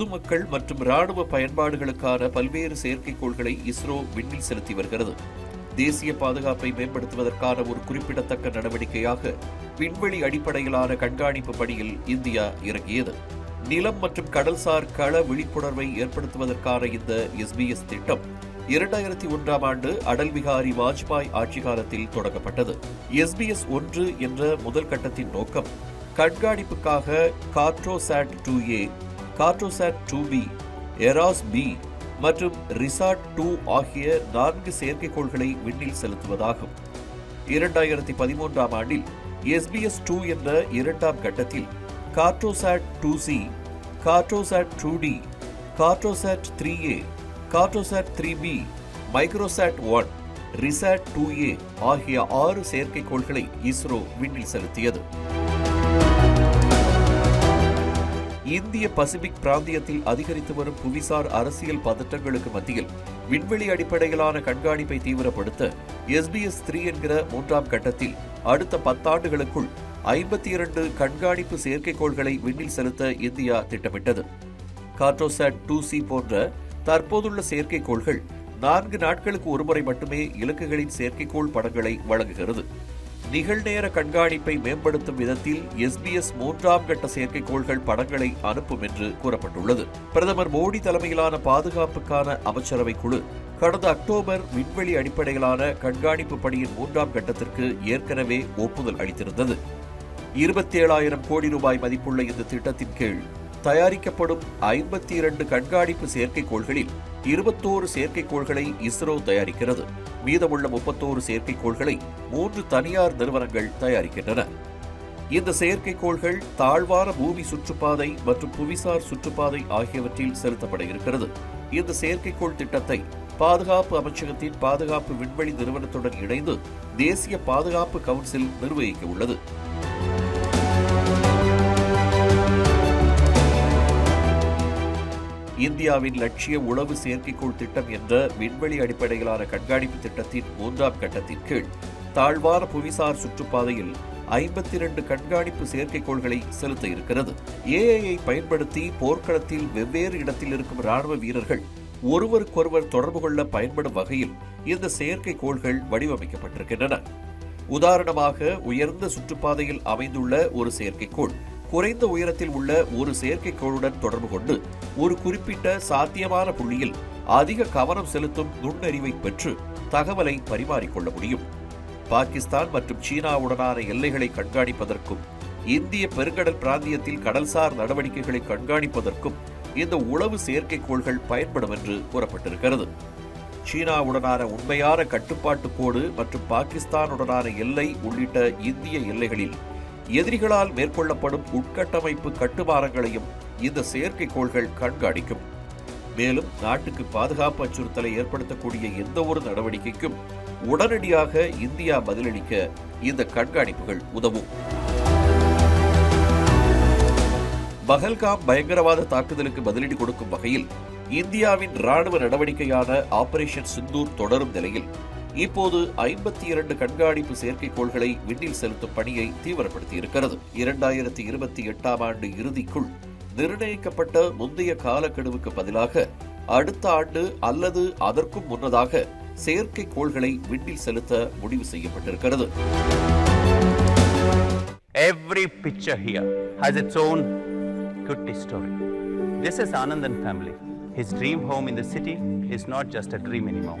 பொதுமக்கள் மற்றும் ராணுவ பயன்பாடுகளுக்கான பல்வேறு செயற்கைக்கோள்களை இஸ்ரோ விண்ணில் செலுத்தி வருகிறது. தேசிய பாதுகாப்பை மேம்படுத்துவதற்கான ஒரு குறிப்பிடத்தக்க நடவடிக்கையாக விண்வெளி அடிப்படையிலான கண்காணிப்பு பணியில் இந்தியா இறங்கியது. நிலம் மற்றும் கடல்சார் கள விழிப்புணர்வை ஏற்படுத்துவதற்கான இந்த எஸ்பிஎஸ் திட்டம் இரண்டாயிரத்தி ஒன்றாம் ஆண்டு அடல் பிகாரி வாஜ்பாய் ஆட்சி காலத்தில் தொடங்கப்பட்டது. எஸ்பிஎஸ் ஒன்று என்ற முதல் கட்டத்தின் நோக்கம் கண்காணிப்புக்காக Cartosat two A Cartosat two B EROS B மற்றும் ரிசார்ட் டூ ஆகிய நான்கு செயற்கைக்கோள்களை விண்ணில் செலுத்துவதாகும். இரண்டாயிரத்தி பதிமூன்றாம் ஆண்டில் எஸ்பிஎஸ் டூ என்ற இரண்டாம் கட்டத்தில் Cartosat two C Cartosat two D Cartosat three A Cartosat three B Microsat one RISAT two A ஆகிய ஆறு செயற்கைக்கோள்களை இஸ்ரோ விண்ணில் செலுத்தியது. இந்திய பசிபிக் பிராந்தியத்தில் அதிகரித்து வரும் புவிசார் அரசியல் பதற்றங்களுக்கு மத்தியில் விண்வெளி அடிப்படையிலான கண்காணிப்பை தீவிரப்படுத்த எஸ்பிஎஸ் த்ரீ என்கிற மூன்றாம் கட்டத்தில் அடுத்த பத்தாண்டுகளுக்குள் ஐம்பத்தி இரண்டு கண்காணிப்பு செயற்கைக்கோள்களை விண்ணில் செலுத்த இந்தியா திட்டமிட்டது. கார்டோசாட் டூ சி போன்ற தற்போதுள்ள செயற்கைக்கோள்கள் நான்கு நாட்களுக்கு ஒருமுறை மட்டுமே இலக்குகளின் செயற்கைக்கோள் படங்களை வழங்குகிறது. நிகழ்நேர கண்காணிப்பை மேம்படுத்தும் விதத்தில் எஸ்பிஎஸ் மூன்றாம் கட்ட செயற்கைக்கோள்கள் படங்களை அனுப்பும் என்று கூறப்பட்டுள்ளது. பிரதமர் மோடி தலைமையிலான பாதுகாப்புக்கான அமைச்சரவை குழு கடந்த அக்டோபர் விண்வெளி அடிப்படையிலான கண்காணிப்பு பணியின் மூன்றாம் கட்டத்திற்கு ஏற்கனவே ஒப்புதல் அளித்திருந்தது. இருபத்தி ஏழாயிரம் கோடி ரூபாய் மதிப்புள்ள இந்த திட்டத்தின் கீழ் தயாரிக்கப்படும் ஐம்பத்தி இரண்டு கண்காணிப்பு செயற்கைக்கோள்களில் இருபத்தோரு செயற்கைக்கோள்களை இஸ்ரோ தயாரிக்கிறது. மீதமுள்ள முப்பத்தோரு செயற்கைக்கோள்களை மூன்று தனியார் நிறுவனங்கள் தயாரிக்கின்றன. இந்த செயற்கைக்கோள்கள் தாழ்வான பூமி சுற்றுப்பாதை மற்றும் புவிசார் சுற்றுப்பாதை ஆகியவற்றில் செலுத்தப்பட இருக்கிறது. இந்த செயற்கைக்கோள் திட்டத்தை பாதுகாப்பு அமைச்சகத்தின் பாதுகாப்பு விண்வெளி நிறுவனத்துடன் இணைந்து தேசிய பாதுகாப்பு கவுன்சில் நிர்வகிக்க உள்ளது. இந்தியாவின் லட்சிய உளவு செயற்கைக்கோள் திட்டம் என்ற விண்வெளி அடிப்படையிலான கண்காணிப்பு திட்டத்தின் மூன்றாம் கட்டத்தின் கீழ் தாழ்வான புவிசார் சுற்றுப்பாதையில் ஐம்பத்தி இரண்டு கண்காணிப்பு செயற்கைக்கோள்களை செலுத்த இருக்கிறது. ஏஐயை பயன்படுத்தி போர்க்களத்தில் வெவ்வேறு இடத்தில் இருக்கும் ராணுவ வீரர்கள் ஒருவருக்கொருவர் தொடர்பு கொள்ள பயன்படும் வகையில் இந்த செயற்கைக்கோள்கள் வடிவமைக்கப்பட்டிருக்கின்றன. உதாரணமாக உயர்ந்த சுற்றுப்பாதையில் அமைந்துள்ள ஒரு செயற்கைக்கோள் குறைந்த உயரத்தில் உள்ள ஒரு செயற்கைக்கோளுடன் தொடர்பு கொண்டு ஒரு குறிப்பிட்ட சாத்தியமான புள்ளியில் அதிக கவனம் செலுத்தும் நுண்ணறிவை பெற்று தகவலை பரிமாறிக்கொள்ள முடியும். பாகிஸ்தான் மற்றும் சீனாவுடனான எல்லைகளை கண்காணிப்பதற்கும் இந்திய பெருங்கடல் பிராந்தியத்தில் கடல்சார் நடவடிக்கைகளை கண்காணிப்பதற்கும் இந்த உளவு செயற்கைக்கோள்கள் பயன்படும் என்று கூறப்பட்டிருக்கிறது. சீனாவுடனான உண்மையான கட்டுப்பாட்டு கோடு மற்றும் பாகிஸ்தானுடனான எல்லை உள்ளிட்ட இந்திய எல்லைகளில் எதிரிகளால் மேற்கொள்ளப்படும் உட்கட்டமைப்பு கட்டுமானங்களையும் இந்த செயற்கைக்கோள்கள் கண்காணிக்கும். மேலும் நாட்டுக்கு பாதுகாப்பு அச்சுறுத்தலை ஏற்படுத்தக்கூடிய எந்த ஒரு நடவடிக்கைக்கும் உடனடியாக இந்தியா பதிலளிக்க இந்த கண்காணிப்புகள் உதவும். பஹல்காம் பயங்கரவாத தாக்குதலுக்கு பதிலடி கொடுக்கும் வகையில் இந்தியாவின் ராணுவ நடவடிக்கையான ஆபரேஷன் சிந்தூர் தொடரும் நிலையில் இப்போது ஐம்பத்தி இரண்டு கண்காணிப்பு செயற்கைக்கோள்களை விண்ணில் செலுத்தும் பணியை தீவிரப்படுத்தியிருக்கிறது இரண்டாயிரத்தி இருபத்தி எட்டாம் ஆண்டு இறுதிக்குள் நிர்ணயிக்கப்பட்ட முந்தைய காலக்கெடுவுக்கு பதிலாக அடுத்த ஆண்டு அல்லது அதற்கும் முன்னதாக செயற்கைக்கோள்களை விண்ணில் செலுத்த முடிவு செய்யப்பட்டிருக்கிறது Every picture here has its own cutie story. This is Anandan family. His dream home in the city is not just a dream anymore.